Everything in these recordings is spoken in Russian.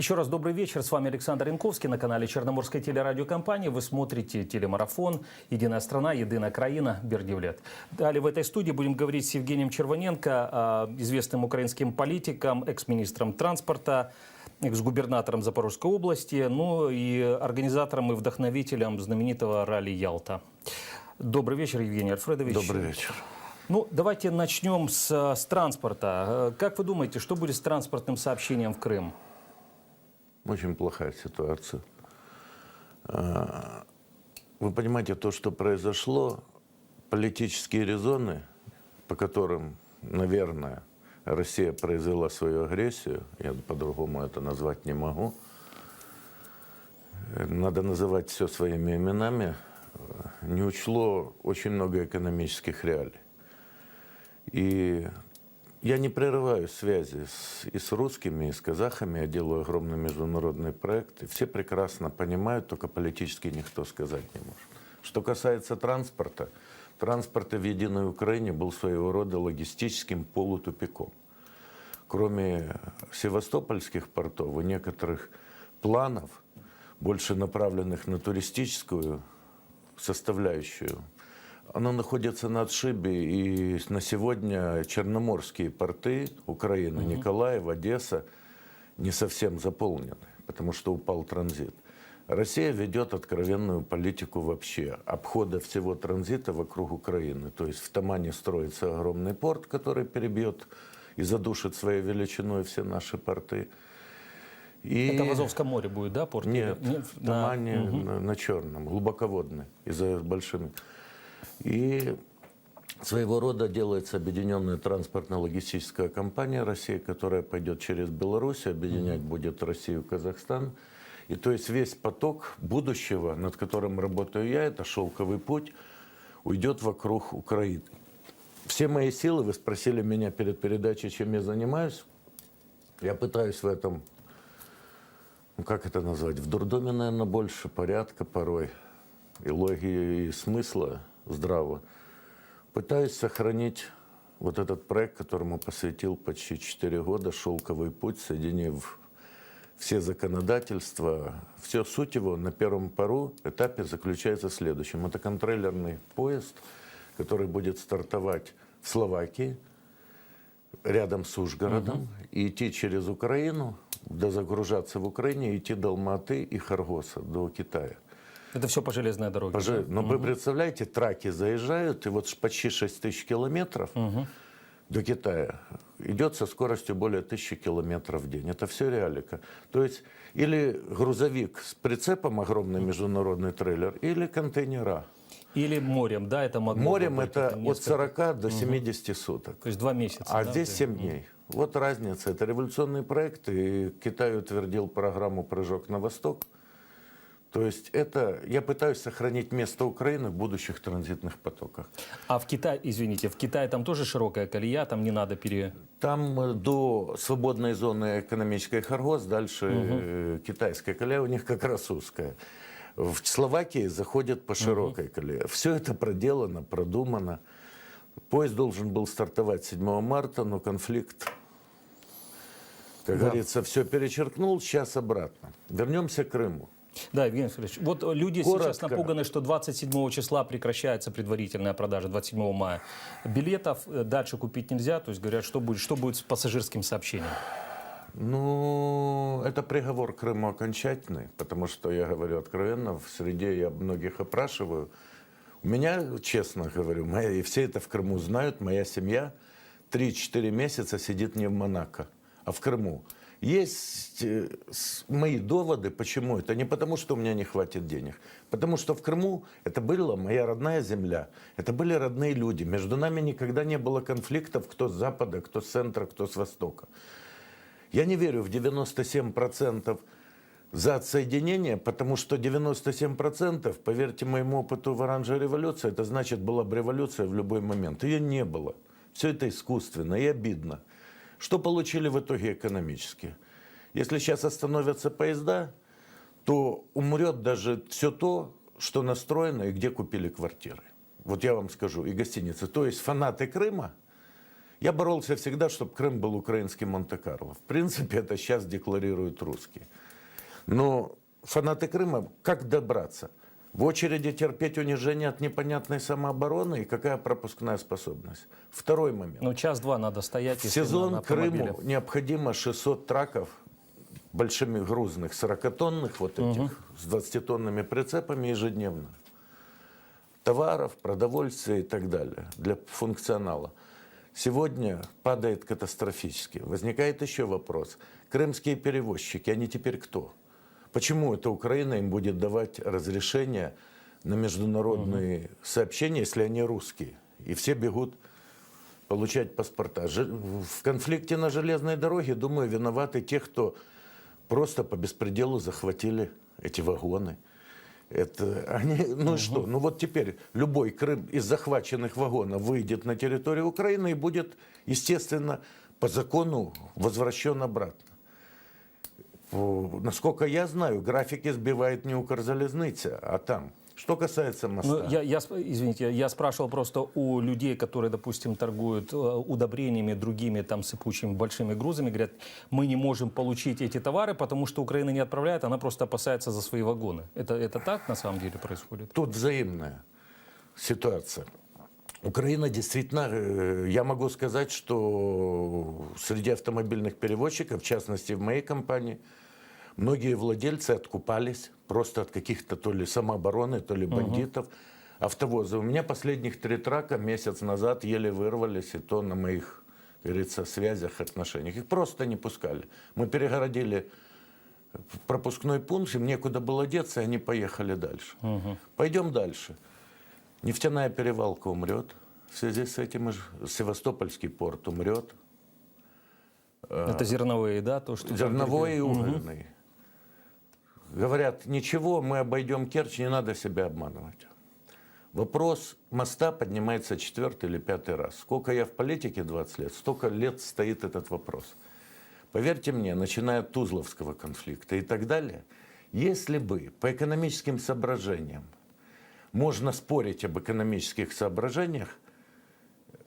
Еще раз добрый вечер. С вами Александр Янковский на канале Черноморской телерадиокомпании. Вы смотрите телемарафон «Единая страна, единая краина. Бердивлет». Далее в этой студии будем говорить с Евгением Червоненко, а, известным украинским политиком, экс-министром транспорта, экс-губернатором Запорожской области, ну и организатором и вдохновителем знаменитого ралли «Ялта». Добрый вечер, Евгений Альфредович. Добрый вечер. Ну, давайте начнем с, с транспорта. Э, Как вы думаете, что будет с транспортным сообщением в Крым? Очень плохая ситуация. А, Вы понимаете, то, что произошло, политические резоны, по которым, наверное, Россия произвела свою агрессию, я по-другому это назвать не могу, Э, надо называть все своими именами, э, не учло очень много экономических реалий. И я не прерываю связи с, и с русскими, и с казахами. Я делаю огромный международный проект. И все прекрасно понимают, только политически никто сказать не может. Что касается транспорта, транспорт в Единой Украине был своего рода логистическим полутупиком. Кроме севастопольских портов и некоторых планов, больше направленных на туристическую составляющую, оно находится на отшибе, и на сегодня черноморские порты Украины, Николаев, Одесса, не совсем заполнены, потому что упал транзит. Россия ведет откровенную политику вообще обхода всего транзита вокруг Украины. То есть в Тамане строится огромный порт, который перебьет и задушит своей величиной все наши порты. И... Это в Азовском море будет, да, порт? Нет, Или- в на- Тамане на, на черном, глубоководный, и за большими. И своего рода делается объединенная транспортно-логистическая компания России, которая пойдет через Беларусь, объединять будет Россию и Казахстан. И то есть весь поток будущего, над которым работаю я, это шелковый путь, уйдет вокруг Украины. Все мои силы, вы спросили меня перед передачей, чем я занимаюсь. Я пытаюсь в этом ну как это назвать, в дурдоме, наверное, больше порядка порой и логики, и смысла здравого. Пытаюсь сохранить вот этот проект, которому посвятил почти 4 года, «Шелковый путь», соединив все законодательства, все суть его на первом пару этапе заключается в следующем. Это контрейлерный поезд, который будет стартовать в Словакии, рядом с Ужгородом, и идти через Украину, дозагружаться в Украине, идти до Алматы и Харгоса, до Китая. Это все по железной дороге. Пожи- Но вы представляете, траки заезжают, и вот почти 6 тысяч километров до Китая идет со скоростью более тысячи километров в день. Это все реалика. То есть или грузовик с прицепом, огромный международный трейлер, или контейнера. Или морем, да, это могло Морем быть, это от несколько- 40 до 70 суток. То есть два месяца. А да, здесь то есть- 7 дней. Вот разница. Это революционный проект, и Китай утвердил программу «Прыжок на восток». То есть это, я пытаюсь сохранить место Украины в будущих транзитных потоках. А в Китае, извините, в Китае там тоже широкая колея, там не надо пере... Там э, до свободной зоны экономической Харгос, дальше э, китайская колея у них как раз узкая. В Словакии заходят по широкой колее. Все это проделано, продумано. Поезд должен был стартовать 7 марта, но конфликт, как говорится, все перечеркнул, сейчас обратно. Вернемся к Крыму. Да, Евгений Васильевич, вот люди сейчас Коротко. напуганы, что 27 числа прекращается предварительная продажа, 27 мая. Билетов э, дальше купить нельзя, то есть говорят, что будет, что будет с пассажирским сообщением. Ну, это приговор Крыму окончательный, потому что, я говорю откровенно, в среде я многих опрашиваю. У меня, честно говорю, моя, и все это в Крыму знают, моя семья 3-4 месяца сидит не в Монако, а в Крыму. Есть э, мои доводы, почему. Это не потому, что у меня не хватит денег. Потому что в Крыму это была моя родная земля. Это были родные люди. Между нами никогда не было конфликтов, кто с запада, кто с центра, кто с востока. Я не верю в 97% за отсоединение, потому что 97%, поверьте моему опыту в оранжевой революции, это значит, была бы революция в любой момент. Ее не было. Все это искусственно и обидно. Что получили в итоге экономически? Если сейчас остановятся поезда, то умрет даже все то, что настроено и где купили квартиры. Вот я вам скажу, и гостиницы. То есть фанаты Крыма Я боролся всегда, чтобы Крым был украинским Монте-Карло. В принципе, это сейчас декларируют русские. Но фанаты Крыма, как добраться? В очереди терпеть унижение от непонятной самообороны и какая пропускная способность? Второй момент. Ну, час-два надо стоять. В сезон на. Крыму необходимо 600 траков большими грузных, 40-тонных вот этих, с 20-тонными прицепами ежедневно. Товаров, продовольствия и так далее для функционала. Сегодня падает катастрофически. Возникает еще вопрос. Крымские перевозчики, они теперь кто? Почему эта Украина им будет давать разрешение на международные сообщения, если они русские? И все бегут получать паспорта. В конфликте на железной дороге, думаю, виноваты те, кто просто по беспределу захватили эти вагоны. Это они, ну и что? Ну вот теперь любой Крым из захваченных вагонов выйдет на территорию Украины и будет, естественно, по закону возвращен обратно. О, Насколько я знаю, графики сбивает не Укрзалезница, а там. Что касается моста. Ну, я, я, извините, я спрашивал просто у людей, которые, допустим, торгуют э, удобрениями, другими там сыпучими большими грузами, говорят, мы не можем получить эти товары, потому что Украина не отправляет, она просто опасается за свои вагоны. Это, это так на самом деле происходит? Тут взаимная ситуация. Украина действительно, э, я могу сказать, что среди автомобильных перевозчиков, в частности в моей компании, многие владельцы откупались просто от каких-то то ли самообороны, то ли бандитов. Автовозы. У меня последних три трака месяц назад еле вырвались, и то на моих, как говорится, связях, отношениях. Их просто не пускали. Мы перегородили пропускной пункт, им некуда было деться, и они поехали дальше. Пойдем дальше. Нефтяная перевалка умрет. В связи с этим Севастопольский порт умрет. это зерновые, да? То, что Зерновой и угольный. Говорят, ничего, мы обойдем Керчь, не надо себя обманывать. Вопрос моста поднимается четвертый или пятый раз. Сколько я в политике 20 лет, столько лет стоит этот вопрос. Поверьте мне, начиная от Тузловского конфликта и так далее, если бы по экономическим соображениям можно спорить об экономических соображениях,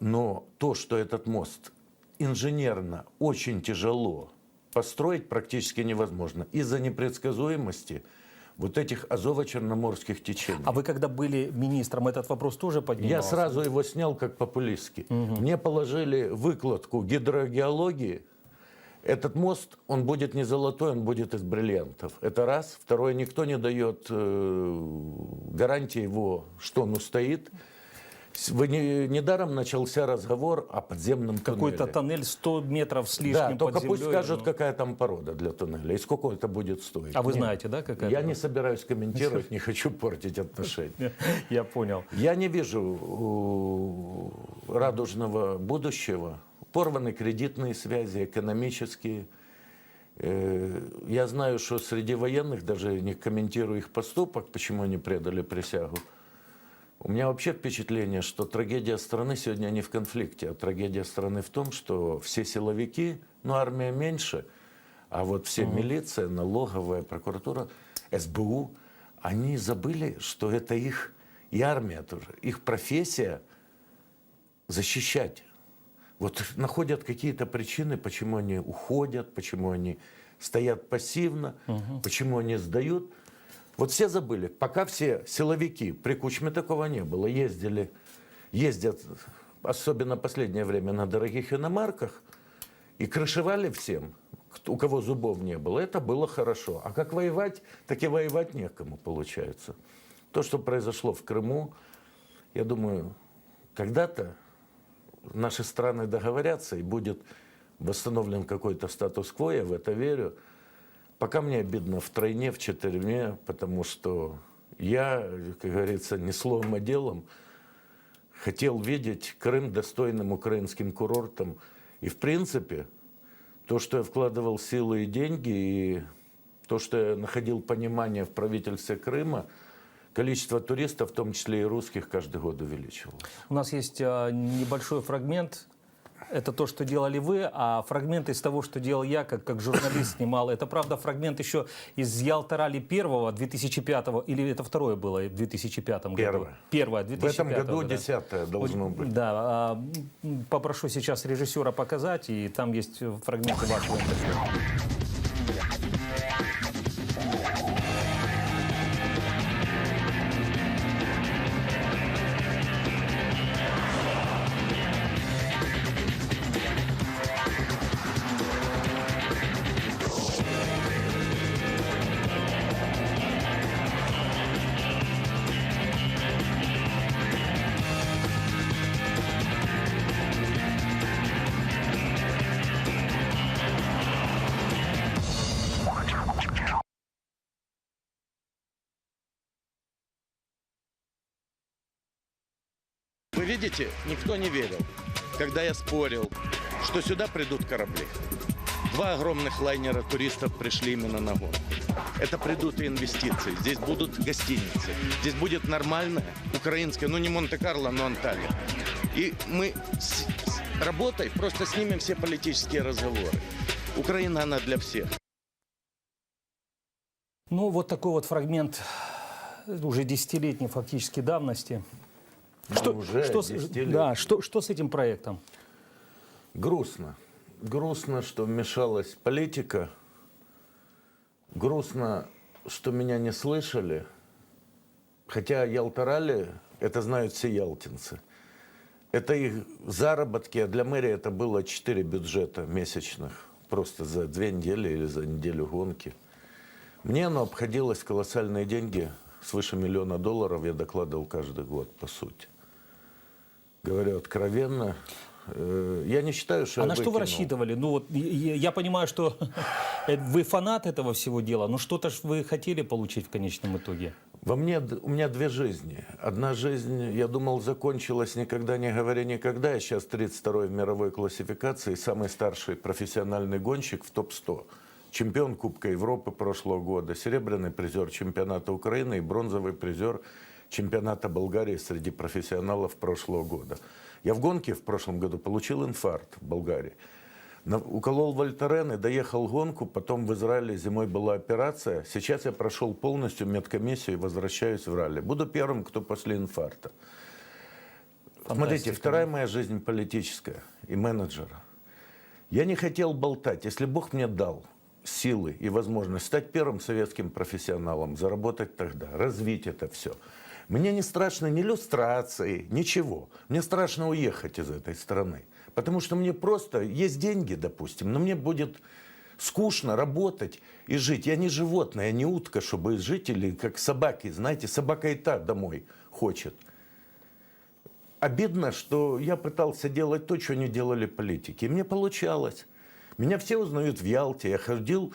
но то, что этот мост инженерно очень тяжело построить, практически невозможно из-за непредсказуемости вот этих азово-черноморских течений. А вы когда были министром, этот вопрос тоже поднимался? Я сразу его снял как популистский. Мне положили выкладку гидрогеологии. Этот мост, он будет не золотой, он будет из бриллиантов. Это раз. Второе, никто не дает э, гарантии его, что он устоит. Вы не, недаром начался разговор о подземном Какой-то туннеле. тоннель 100 метров с лишним Да, под только пусть землей, скажут, ну. какая там порода для туннеля и сколько это будет стоить. А вы Нет. знаете, да, какая Я не собираюсь комментировать, не хочу портить отношения. Я понял. Я не вижу у, радужного будущего. Порваны кредитные связи, экономические. Э, Я знаю, что среди военных, даже не комментирую их поступок, почему они предали присягу, у меня вообще впечатление, что трагедия страны сегодня не в конфликте, а трагедия страны в том, что все силовики, ну армия меньше, а вот все милиция, налоговая, прокуратура, СБУ, они забыли, что это их и армия тоже, их профессия защищать. Вот находят какие-то причины, почему они уходят, почему они стоят пассивно, почему они сдают. Вот все забыли. Пока все силовики, при Кучме такого не было, ездили, ездят, особенно последнее время, на дорогих иномарках, и крышевали всем, у кого зубов не было. Это было хорошо. А как воевать, так и воевать некому, получается. То, что произошло в Крыму, я думаю, когда-то наши страны договорятся и будет восстановлен какой-то статус-кво, я в это верю. Пока мне обидно втройне, в четверне, потому что я, как говорится, не словом, а делом хотел видеть Крым достойным украинским курортом. И, в принципе, то, что я вкладывал силы и деньги, и то, что я находил понимание в правительстве Крыма, количество туристов, в том числе и русских, каждый год увеличивалось. У нас есть а, небольшой фрагмент это то, что делали вы, а фрагмент из того, что делал я, как, как журналист снимал, это, правда, фрагмент еще из Ялтарали первого, 2005 или это второе было в 2005 году? Первое. Первое, В 2005 этом году да. десятое должно быть. Да, а, попрошу сейчас режиссера показать, и там есть фрагменты вашего интервью. Видите, никто не верил, когда я спорил, что сюда придут корабли. Два огромных лайнера туристов пришли именно на гонку. Это придут и инвестиции. Здесь будут гостиницы. Здесь будет нормальная украинская, ну не Монте-Карло, но Анталия. И мы с, с работой просто снимем все политические разговоры. Украина, она для всех. Ну, вот такой вот фрагмент уже десятилетней фактически давности. Уже что, 10 лет. да, что, что с этим проектом? Грустно. Грустно, что вмешалась политика. Грустно, что меня не слышали. Хотя Ялтарали, это знают все ялтинцы. Это их заработки, а для мэрии это было 4 бюджета месячных. Просто за две недели или за неделю гонки. Мне оно обходилось колоссальные деньги, свыше миллиона долларов я докладывал каждый год, по сути. Говорю откровенно, э, я не считаю, что А на что вы выкинул. рассчитывали? Ну вот я понимаю, что вы фанат этого всего дела, но что-то ж вы хотели получить в конечном итоге. Во мне, у меня две жизни. Одна жизнь, я думал, закончилась никогда не говоря никогда. Я сейчас 32-й в мировой классификации, самый старший профессиональный гонщик в топ-100. Чемпион Кубка Европы прошлого года, серебряный призер чемпионата Украины и бронзовый призер чемпионата Болгарии среди профессионалов прошлого года. Я в гонке в прошлом году получил инфаркт в Болгарии. Уколол Вольтарен и доехал гонку, потом в Израиле зимой была операция. Сейчас я прошел полностью медкомиссию и возвращаюсь в ралли. Буду первым, кто после инфаркта. Смотрите, Фантастика. вторая моя жизнь политическая и менеджера. Я не хотел болтать. Если Бог мне дал силы и возможность стать первым советским профессионалом, заработать тогда, развить это все. Мне не страшно ни иллюстрации, ничего. Мне страшно уехать из этой страны. Потому что мне просто есть деньги, допустим, но мне будет скучно работать и жить. Я не животное, я не утка, чтобы жить или как собаки. Знаете, собака и та домой хочет. Обидно, что я пытался делать то, что не делали политики. И мне получалось. Меня все узнают в Ялте. Я ходил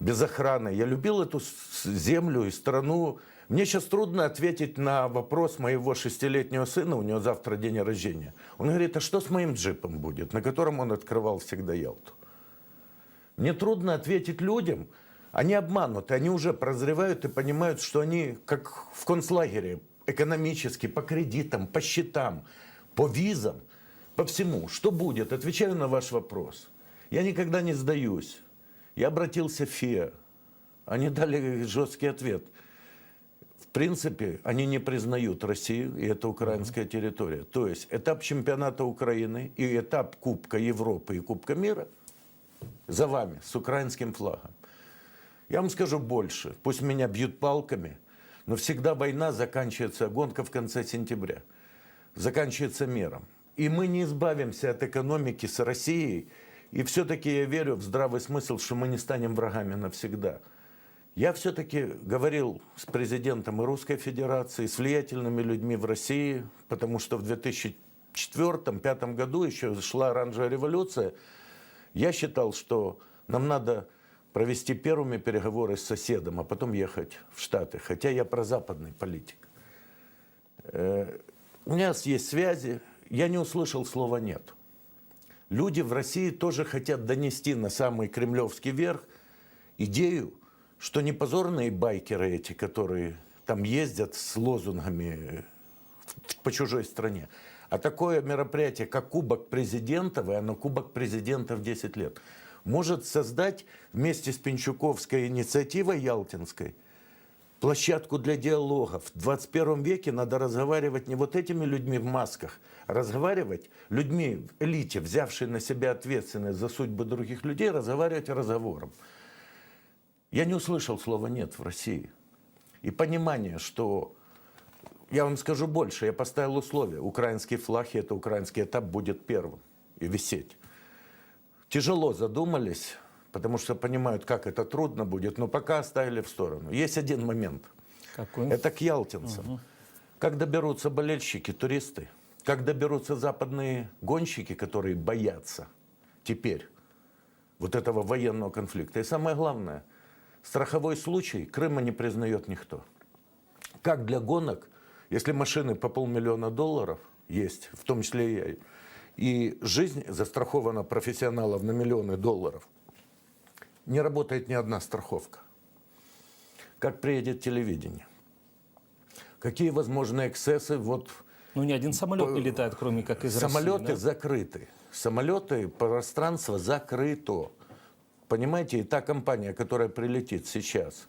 без охраны. Я любил эту землю и страну. Мне сейчас трудно ответить на вопрос моего шестилетнего сына. У него завтра день рождения. Он говорит, а что с моим джипом будет, на котором он открывал всегда Ялту? Мне трудно ответить людям. Они обмануты, они уже прозревают и понимают, что они как в концлагере, экономически, по кредитам, по счетам, по визам, по всему. Что будет? Отвечаю на ваш вопрос. Я никогда не сдаюсь. Я обратился в ФИА. Они дали жесткий ответ. В принципе, они не признают Россию, и это украинская территория. То есть этап чемпионата Украины и этап Кубка Европы и Кубка мира за вами, с украинским флагом. Я вам скажу больше. Пусть меня бьют палками, но всегда война заканчивается, гонка в конце сентября, заканчивается миром. И мы не избавимся от экономики с Россией. И все-таки я верю в здравый смысл, что мы не станем врагами навсегда. Я все-таки говорил с президентом Русской Федерации, с влиятельными людьми в России, потому что в 2004-2005 году еще шла оранжевая революция. Я считал, что нам надо провести первыми переговоры с соседом, а потом ехать в Штаты. Хотя я прозападный политик. Э, У меня есть связи, я не услышал слова «нет». Люди в России тоже хотят донести на самый кремлевский верх идею, что не позорные байкеры эти, которые там ездят с лозунгами э, по чужой стране, А такое мероприятие, как Кубок президентов, и оно Кубок президентов 10 лет, может создать вместе с Пинчуковской инициативой Ялтинской площадку для диалогов. В 21 веке надо разговаривать не вот этими людьми в масках, а разговаривать людьми в элите, взявшие на себя ответственность за судьбы других людей, разговаривать разговором. Я не услышал слова «нет» в России. И понимание, что я вам скажу больше, я поставил условие. Украинский флаг и это украинский этап будет первым и висеть. Тяжело задумались, потому что понимают, как это трудно будет, но пока оставили в сторону. Есть один момент. Какой? Это к ялтинцам. Как доберутся болельщики, туристы, как доберутся западные гонщики, которые боятся теперь вот этого военного конфликта. И самое главное, страховой случай Крыма не признает никто. Как для гонок, если машины по полмиллиона долларов есть, в том числе и я, и жизнь застрахована профессионалов на миллионы долларов, не работает ни одна страховка. Как приедет телевидение? Какие возможны эксцессы? Вот Ну, ни один самолет не летает, кроме как из России, самолеты да? закрыты. Самолеты, пространство закрыто. Понимаете, и та компания, которая прилетит сейчас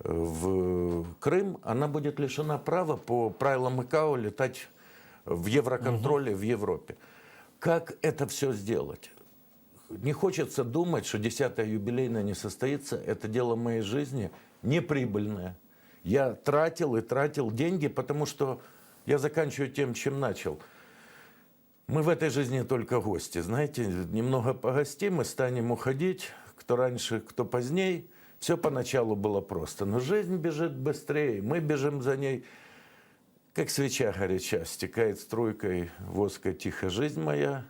э, в Крым, она будет лишена права по правилам ИКАО летать в Евроконтроле в Европе. Как это все сделать? Не хочется думать, что 10-я юбилейная не состоится. Это дело моей жизни неприбыльное. Я тратил и тратил деньги, потому что я заканчиваю тем, чем начал. Мы в этой жизни только гости. Знаете, немного погостим и станем уходить. Кто раньше, кто поздней. Все поначалу было просто. Но жизнь бежит быстрее. Мы бежим за ней. Как свеча горяча, стекает струйкой воска тихо жизнь моя.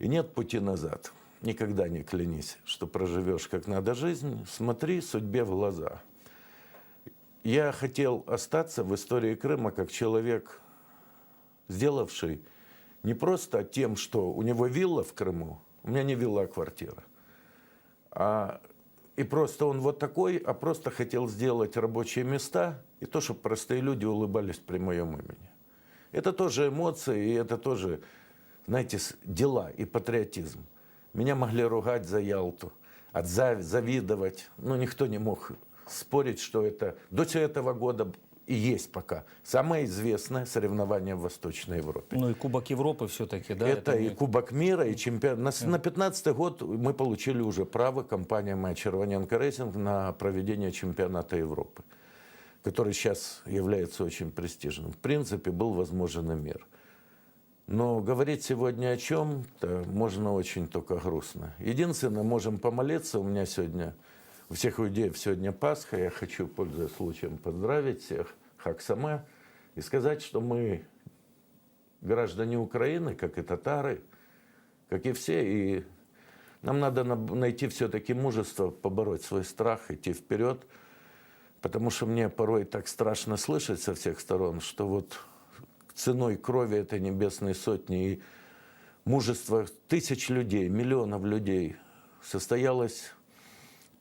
И нет пути назад. Никогда не клянись, что проживешь как надо жизнь. Смотри судьбе в глаза. Я хотел остаться в истории Крыма как человек, сделавший не просто тем, что у него вилла в Крыму, у меня не вилла, а квартира, а и просто он вот такой, а просто хотел сделать рабочие места и то, чтобы простые люди улыбались при моем имени. Это тоже эмоции, и это тоже, знаете, дела и патриотизм. Меня могли ругать за Ялту, отзав- завидовать, но никто не мог спорить, что это до этого года и есть пока самое известное соревнование в Восточной Европе. Ну и Кубок Европы все-таки, да? это, и не- Кубок мира, и чемпионат. На, на 15 год мы получили уже право, компания моя Червоненко Рейсинг, на проведение чемпионата Европы, который сейчас является очень престижным. В принципе, был возможен и мир. Но говорить сегодня о чем-то можно очень только грустно. Единственное, можем помолиться. У меня сегодня, у всех иудеев сегодня Пасха. Я хочу, пользуясь случаем, поздравить всех Хаксама и сказать, что мы граждане Украины, как и татары, как и все. И нам надо на- найти все-таки мужество, побороть свой страх, идти вперед. Потому что мне порой так страшно слышать со всех сторон, что вот ценой крови этой небесной сотни и мужества тысяч людей, миллионов людей состоялось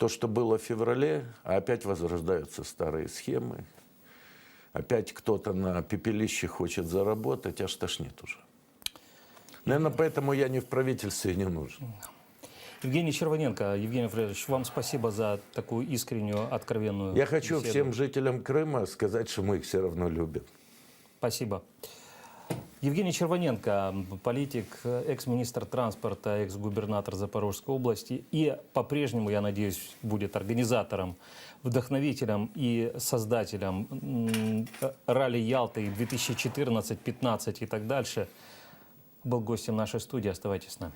то, что было в феврале, а опять возрождаются старые схемы. Опять кто-то на пепелище хочет заработать, аж тошнит уже. Наверное, поэтому я не в правительстве и не нужен. Евгений Червоненко, Евгений Фредович, вам спасибо за такую искреннюю, откровенную Я хочу беседу. всем жителям Крыма сказать, что мы их все равно любим. Спасибо. Евгений Червоненко, политик, экс-министр транспорта, экс-губернатор Запорожской области и по-прежнему, я надеюсь, будет организатором, вдохновителем и создателем ралли Ялты 2014, 2015 и так дальше, был гостем нашей студии. Оставайтесь с нами.